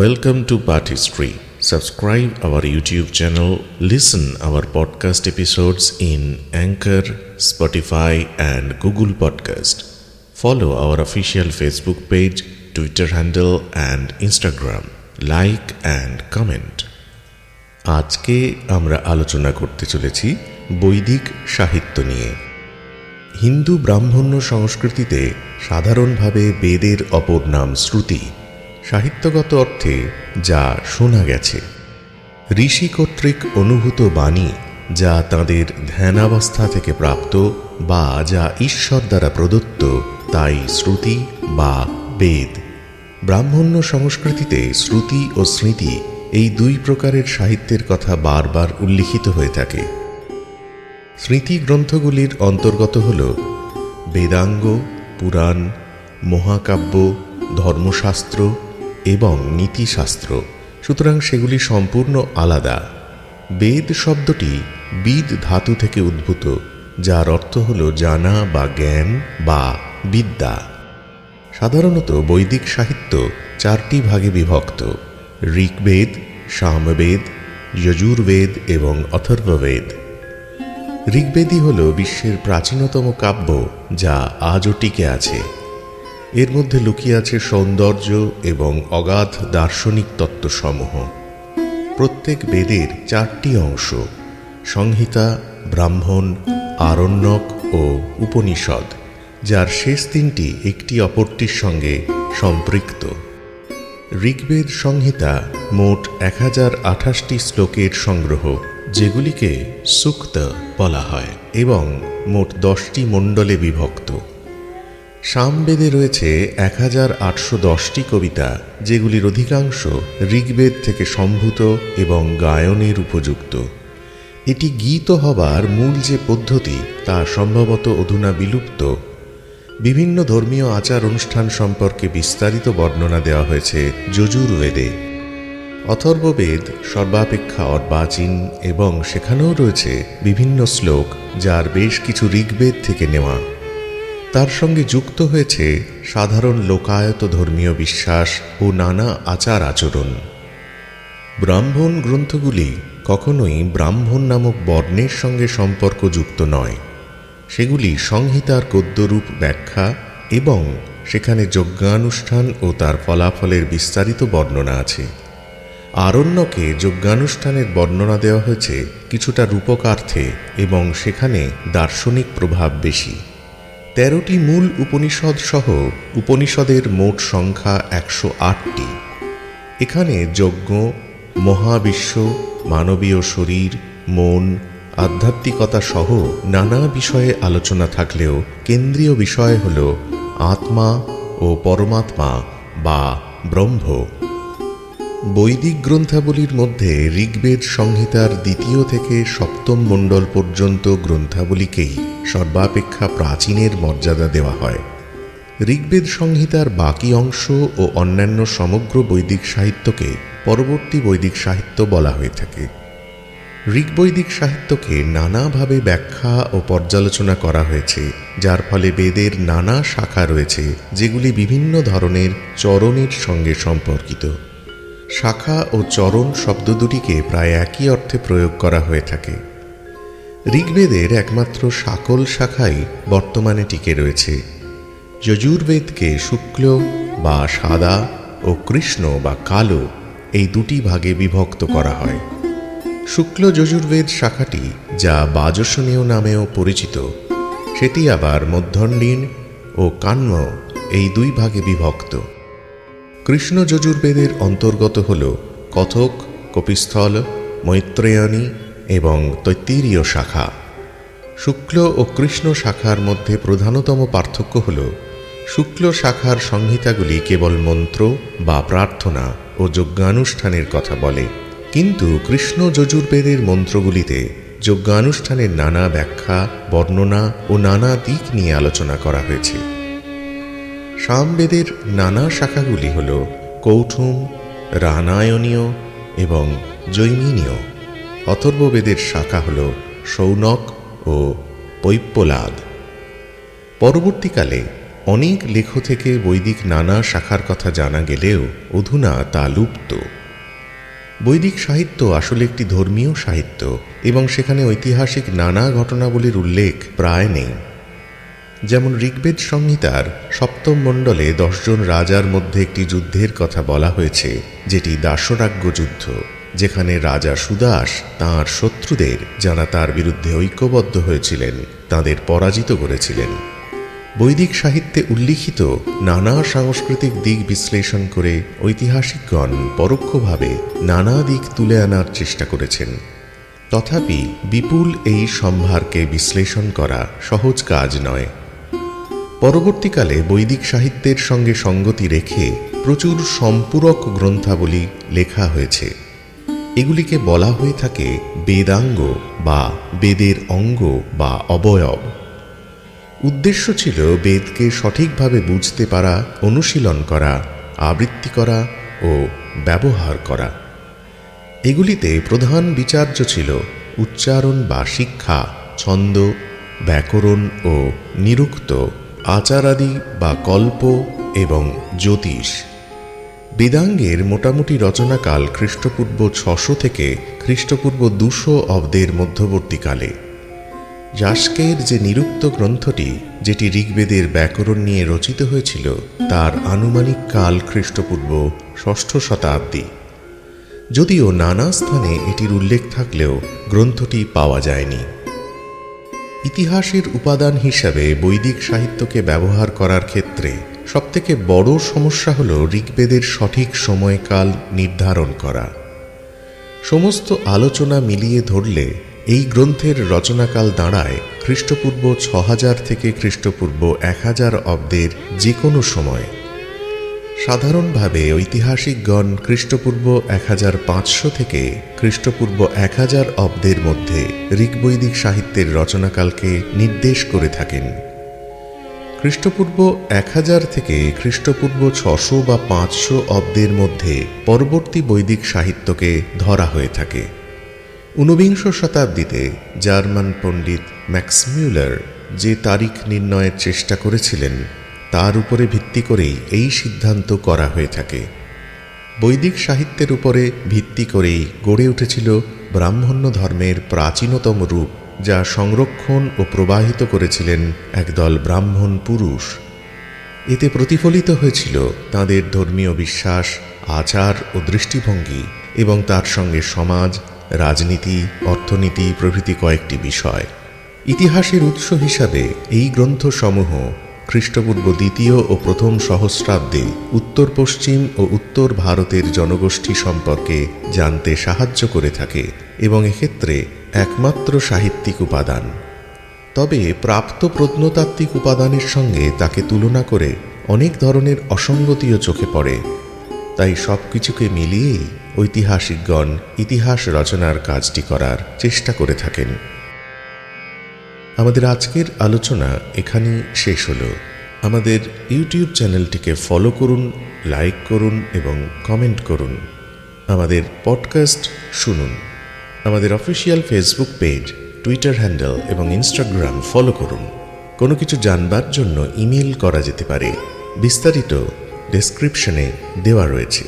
Welcome to Part History. Subscribe our YouTube channel, listen our podcast episodes in Anchor, Spotify and Google Podcast. Follow our official Facebook page, Twitter handle and Instagram. Like and comment. আজকে আমরা আলোচনা করতে চলেছি বৈদিক সাহিত্য নিয়ে হিন্দু ব্রাহ্মণ্য সংস্কৃতিতে সাধারণভাবে বেদের অপর নাম শ্রুতি সাহিত্যগত অর্থে যা শোনা গেছে। ঋষি কর্তৃক অনুভূত বাণী যা তাদের ধ্যানাবস্থা থেকে প্রাপ্ত বা যা ঈশ্বর দ্বারা প্রদত্ত, তাই শ্রুতি বা বেদ। ব্রাহ্মণ্য সংস্কৃতিতে শ্রুতি ও স্মৃতি এই দুই প্রকারের সাহিত্যের কথা বারবার উল্লিখিত হয়ে থাকে। স্মৃতি গ্রন্থগুলির অন্তর্গত হল বেদাঙ্গ, পুরাণ, মহাকাব্য, ধর্মশাস্ত্র এবং নীতিশাস্ত্র। সুতরাং সেগুলি সম্পূর্ণ আলাদা। বেদ শব্দটি বিদ ধাতু থেকে উদ্ভূত, যার অর্থ হল জানা বা জ্ঞান বা বিদ্যা। সাধারণত বৈদিক সাহিত্য চারটি ভাগে বিভক্ত, ঋগ্বেদ, সামবেদ, যজুর্বেদ এবং অথর্ববেদ। ঋগ্বেদই হল বিশ্বের প্রাচীনতম কাব্য, যা আজও টিকে আছে। এর মধ্যে লুকিয়ে আছে সৌন্দর্য এবং অগাধ দার্শনিক তত্ত্বসমূহ। প্রত্যেক বেদের চারটি অংশ, সংহিতা, ব্রাহ্মণ, আরণ্যক ও উপনিষদ, যার শেষ তিনটি একটি অপরটির সঙ্গে সম্পৃক্ত। ঋগ্বেদ সংহিতা মোট এক হাজার আঠাশটি শ্লোকের সংগ্রহ, যেগুলিকে সুক্ত বলা হয়, এবং মোট দশটি মণ্ডলে বিভক্ত। সামবেদে রয়েছে এক হাজার আটশো দশটি কবিতা, যেগুলির অধিকাংশ ঋগ্বেদ থেকে সম্ভূত এবং গায়নের উপযুক্ত। এটি গীত হবার মূল যে পদ্ধতি, তা সম্ভবত অধুনা বিলুপ্ত। বিভিন্ন ধর্মীয় আচার অনুষ্ঠান সম্পর্কে বিস্তারিত বর্ণনা দেওয়া হয়েছে যজুর্বেদে। অথর্ববেদ, সর্বাপেক্ষা অর্বাচীন, এবং সেখানেও রয়েছে বিভিন্ন শ্লোক, যার বেশ কিছু ঋগ্বেদ থেকে নেওয়া। তার সঙ্গে যুক্ত হয়েছে সাধারণ লোকায়ত ধর্মীয় বিশ্বাস ও নানা আচার আচরণ। ব্রাহ্মণ গ্রন্থগুলি কখনোই ব্রাহ্মণ নামক বর্ণের সঙ্গে সম্পর্কযুক্ত নয়। সেগুলি সংহিতার গদ্যরূপ ব্যাখ্যা এবং সেখানে যজ্ঞানুষ্ঠান ও তার ফলাফলের বিস্তারিত বর্ণনা আছে। আরণ্যকে যজ্ঞানুষ্ঠানের বর্ণনা দেওয়া হয়েছে কিছুটা রূপকার্থে এবং সেখানে দার্শনিক প্রভাব বেশি। তেরোটি মূল উপনিষদ সহ উপনিষদের মোট সংখ্যা একশো আটটি। এখানে যজ্ঞ, মহাবিশ্ব, মানবীয় শরীর, মন, আধ্যাত্মিকতা সহ নানা বিষয়ে আলোচনা থাকলেও কেন্দ্রীয় বিষয় হল আত্মা ও পরমাত্মা বা ব্রহ্ম। বৈদিক গ্রন্থাবলীর মধ্যে ঋগ্বেদ সংহিতার দ্বিতীয় থেকে সপ্তম মণ্ডল পর্যন্ত গ্রন্থাবলীকেই সর্বাপেক্ষা প্রাচীনের মর্যাদা দেওয়া হয়। ঋগ্বেদ সংহিতার বাকি অংশ ও অন্যান্য সমগ্র বৈদিক সাহিত্যকে পরবর্তী বৈদিক সাহিত্য বলা হয়ে থাকে। ঋগ্বৈদিক সাহিত্যকে নানাভাবে ব্যাখ্যা ও পর্যালোচনা করা হয়েছে, যার ফলে বেদের নানা শাখা রয়েছে, যেগুলি বিভিন্ন ধরনের চরণের সঙ্গে সম্পর্কিত। শাখা ও চরণ শব্দ দুটিকে প্রায় একই অর্থে প্রয়োগ করা হয়ে থাকে। ঋগ্বেদের একমাত্র সাকল শাখাই বর্তমানে টিকে রয়েছে। যজুর্বেদকে শুক্ল বা সাদা ও কৃষ্ণ বা কালো এই দুটি ভাগে বিভক্ত করা হয়। শুক্ল যজুর্বেদ শাখাটি, যা বাজসনীয় নামেও পরিচিত, সেটি আবার মধ্যণ্ডিন ও কান্ম এই দুই ভাগে বিভক্ত। কৃষ্ণ যজুর্বেদের অন্তর্গত হল কথক, কপিস্থল মৈত্রেয়নী এবং তৈত্তিরীয় শাখা। শুক্ল ও কৃষ্ণ শাখার মধ্যে প্রধানতম পার্থক্য হল, শুক্ল শাখার সংহিতাগুলি কেবল মন্ত্র বা প্রার্থনা ও যজ্ঞানুষ্ঠানের কথা বলে, কিন্তু কৃষ্ণ যজুর্বেদের মন্ত্রগুলিতে যজ্ঞানুষ্ঠানের নানা ব্যাখ্যা, বর্ণনা ও নানা দিক নিয়ে আলোচনা করা হয়েছে। সামবেদের নানা শাখাগুলি হল কৌঠুম রানায়নীয় এবং জৈমিনীয়। অথর্ববেদের শাখা হল সৌনক ও পৈপ্পলাদ পরবর্তীকালে অনেক লেখ থেকে বৈদিক নানা শাখার কথা জানা গেলেও অধুনা তা লুপ্ত। বৈদিক সাহিত্য আসলে একটি ধর্মীয় সাহিত্য এবং সেখানে ঐতিহাসিক নানা ঘটনাবলীর উল্লেখ প্রায় নেই। যেমন ঋগ্বেদ সংহিতার সপ্তম মণ্ডলে দশজন রাজার মধ্যে একটি যুদ্ধের কথা বলা হয়েছে, যেটি দাসরাজ্য যুদ্ধ যেখানে রাজা সুদাস তাঁর শত্রুদের, যারা তার বিরুদ্ধে ঐক্যবদ্ধ হয়েছিলেন, তাদের পরাজিত করেছিলেন। বৈদিক সাহিত্যে উল্লিখিত নানা সাংস্কৃতিক দিক বিশ্লেষণ করে ঐতিহাসিকগণ পরোক্ষভাবে নানা দিক তুলে আনার চেষ্টা করেছেন। তথাপি বিপুল এই সম্ভারকে বিশ্লেষণ করা সহজ কাজ নয়। পরবর্তীকালে বৈদিক সাহিত্যের সঙ্গে সঙ্গতি রেখে প্রচুর সম্পূরক গ্রন্থাবলী লেখা হয়েছে। এগুলিকে বলা হয়ে থাকে বেদাঙ্গ বা বেদের অঙ্গ বা অবয়ব। উদ্দেশ্য ছিল বেদকে সঠিকভাবে বুঝতে পারা, অনুশীলন করা, আবৃত্তি করা ও ব্যবহার করা। এগুলিতে প্রধান বিচার্য ছিল উচ্চারণ বা শিক্ষা, ছন্দ, ব্যাকরণ ও নিরুক্ত, আচারাদি বা কল্প এবং জ্যোতিষ। বেদাঙ্গের মোটামুটি রচনাকাল খ্রিস্টপূর্ব ছশো থেকে খ্রিস্টপূর্ব দুশো অব্দের মধ্যবর্তীকালে। যাস্কের যে নিরুক্ত গ্রন্থটি, যেটি ঋগ্বেদের ব্যাকরণ নিয়ে রচিত হয়েছিল, তার আনুমানিক কাল খ্রিস্টপূর্ব ষষ্ঠ শতাব্দী। যদিও নানা স্থানে এটির উল্লেখ থাকলেও গ্রন্থটি পাওয়া যায়নি। ইতিহাসের উপাদান হিসাবে বৈদিক সাহিত্যকে ব্যবহার করার ক্ষেত্রে সবথেকে বড় সমস্যা হল ঋগ্বেদের সঠিক সময়কাল নির্ধারণ করা। সমস্ত আলোচনা মিলিয়ে ধরলে এই গ্রন্থের রচনাকাল দাঁড়ায় খ্রিস্টপূর্ব ছ হাজার থেকে খ্রিস্টপূর্ব এক হাজার অব্দের যে কোনো সময়। সাধারণভাবে ঐতিহাসিকগণ খ্রিস্টপূর্ব এক হাজার পাঁচশো থেকে খ্রিস্টপূর্ব এক হাজার অব্দের মধ্যে ঋগ্বৈদিক সাহিত্যের রচনাকালকে নির্দেশ করে থাকেন। খ্রিস্টপূর্ব এক হাজার থেকে খ্রিস্টপূর্ব ছশো বা পাঁচশো অব্দের মধ্যে পরবর্তী বৈদিক সাহিত্যকে ধরা হয়ে থাকে। ঊনবিংশ শতাব্দীতে জার্মান পণ্ডিত ম্যাক্সমুলার যে তারিখ নির্ণয়ের চেষ্টা করেছিলেন, তার উপরে ভিত্তি করেই এই সিদ্ধান্ত করা হয়ে থাকে। বৈদিক সাহিত্যের উপরে ভিত্তি করেই গড়ে উঠেছিল ব্রাহ্মণ্য ধর্মের প্রাচীনতম রূপ যা সংরক্ষণ ও প্রবাহিত করেছিলেন একদল ব্রাহ্মণ পুরুষ। এতে প্রতিফলিত হয়েছিল তাদের ধর্মীয় বিশ্বাস, আচার ও দৃষ্টিভঙ্গি এবং তার সঙ্গে সমাজ, রাজনীতি, অর্থনীতি প্রভৃতি কয়েকটি বিষয়। ইতিহাসের উৎস হিসাবে এই গ্রন্থসমূহ খ্রিস্টপূর্ব দ্বিতীয় ও প্রথম সহস্রাব্দে উত্তর পশ্চিম ও উত্তর ভারতের জনগোষ্ঠী সম্পর্কে জানতে সাহায্য করে থাকে। এবং এক্ষেত্রে একমাত্র সাহিত্যিক উপাদান। তবে প্রাপ্ত প্রত্নতাত্ত্বিক উপাদানের সঙ্গে তাকে তুলনা করে অনেক ধরনের অসঙ্গতিও চোখে পড়ে। তাই সব কিছুকে মিলিয়েই ঐতিহাসিকগণ ইতিহাস রচনার কাজটি করার চেষ্টা করে থাকেন। আমাদের আজকের আলোচনা এখানেই শেষ হলো। আমাদের ইউটিউব চ্যানেলটিকে ফলো করুন, লাইক করুন এবং কমেন্ট করুন। আমাদের পডকাস্ট শুনুন। আমাদের official Facebook page, Twitter handle এবং ইনস্টাগ্রাম ফলো করুন। কোনো কিছু জানবার জন্য ইমেল করা যেতে পারে। বিস্তারিত ডেসক্রিপশনে দেওয়া রয়েছে।